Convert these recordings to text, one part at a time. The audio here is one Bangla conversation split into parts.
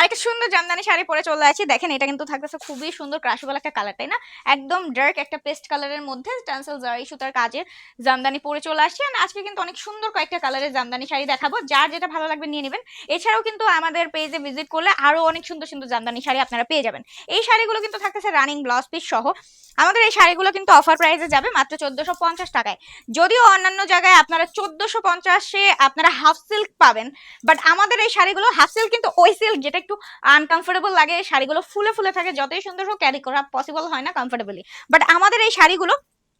আরেকটা সুন্দর জামদানি শাড়ি পরে চলে আছি দেখেন, এটা কিন্তু থাকতেছে খুবই সুন্দর ক্রাশবল একটা কালার তাই না? একদম ডার্ক একটা পেস্ট কালারের মধ্যে টান্সেল জারি সুতার কাজের জামদানি পরে চলে আসছি। আর আজকে কিন্তু অনেক সুন্দর কয়েকটা কালারের জামদানি শাড়ি দেখাবো। যার যেটা ভালো লাগবে নিয়ে নেবেন। এছাড়াও কিন্তু আমাদের পেজে ভিজিট করলে আরও অনেক সুন্দর সুন্দর জামদানি শাড়ি আপনারা পেয়ে যাবেন। এই শাড়িগুলো কিন্তু থাকতেছে রানিং ব্লাউজ পিস সহ। আমাদের এই শাড়িগুলো কিন্তু অফার প্রাইসে যাবে মাত্র চোদ্দশো পঞ্চাশ টাকায়। যদিও অন্যান্য জায়গায় আপনারা চোদ্দশো পঞ্চাশে আপনারা হাফ সিল্ক পাবেন বাট আমাদের এই শাড়িগুলো হাফ সিল্ক কিন্তু ওই সিল্ক যেটা একটু আনকমফোর্টেবল লাগে, শাড়িগুলো ফুলে ফুলে থাকে, যতই সুন্দর হোক ক্যারি করা পসিবল হয় না কমফোর্টেবলি বাট আমাদের এই শাড়িগুলো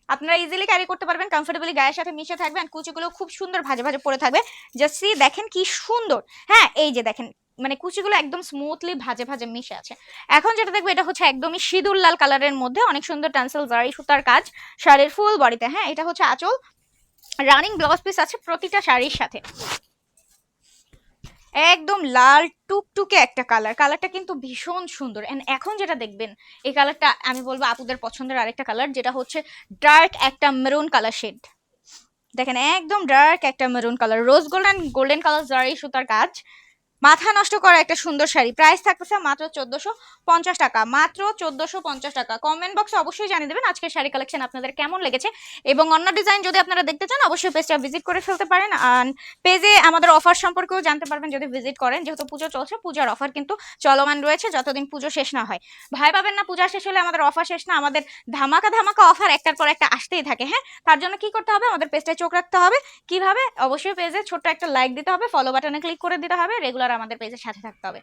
আপনারা ইজিলি ক্যারি করতে পারবেন কমফোর্টেবলি গায়ের সাথে মিশে থাকবে আর কুচিগুলো খুব সুন্দর ভাজে ভাজে পরে থাকবে। জাস্ট সি দেখেন কি সুন্দর। হ্যাঁ এই যে দেখেন মানে কুচিগুলো একদম স্মুথলি ভাজে ভাজে মিশে আছে। এখন যেটা দেখব, এটা হচ্ছে একদমই সিঁদুর লাল কালারের মধ্যে, অনেক সুন্দর টান্সেল জারি সুতার কাজ শাড়ির ফুল বডিতে হ্যাঁ এটা হচ্ছে আঁচল। রানিং ব্লাউজ পিস আছে প্রতিটা শাড়ির সাথে। একদম লাল টুকটুকে একটা কালার কালারটা কিন্তু ভীষণ সুন্দর। এন্ড এখন যেটা দেখবেন, এই কালারটা আমি বলব আপুদের পছন্দের আরেকটা কালার যেটা হচ্ছে ডার্ক একটা মেরুন কালার শেড দেখেন, একদম ডার্ক একটা maroon colour rose golden golden colour zari সুতার কাজ মাথা নষ্ট করা একটা সুন্দর শাড়ি। প্রাইস থাকতেছে মাত্র চোদ্দশো পঞ্চাশ টাকা। মাত্র চোদ্দশো পঞ্চাশ টাকা। কমেন্ট বক্সে অবশ্যই জানিয়ে দেবেন আজকের শাড়ি কালেকশন আপনাদের কেমন লেগেছে। এবং অন্য ডিজাইন যদি আপনারা দেখতে চান, অবশ্যই পেজটা ভিজিট করে ফেলতে পারেন। আর পেজে আমাদের অফার সম্পর্কেও জানতে পারবেন যদি ভিজিট করেন। যেহেতু পুজো চলছে, পূজার অফার কিন্তু চলমান রয়েছে যতদিন পুজো শেষ না হয়। ভয় পাবেন না, পূজা শেষ হলে আমাদের অফার শেষ না। আমাদের ধামাকা ধামাকা অফার একটার পর একটা আসতেই থাকে হ্যাঁ? তার জন্য কি করতে হবে? আমাদের পেজটায় চোখ রাখতে হবে। কীভাবে? অবশ্যই পেজে ছোট্ট একটা লাইক দিতে হবে। ফলো বাটনে ক্লিক করে দিতে হবে। রেগুলার আমাদের পেজের সাথে থাকতে হবে।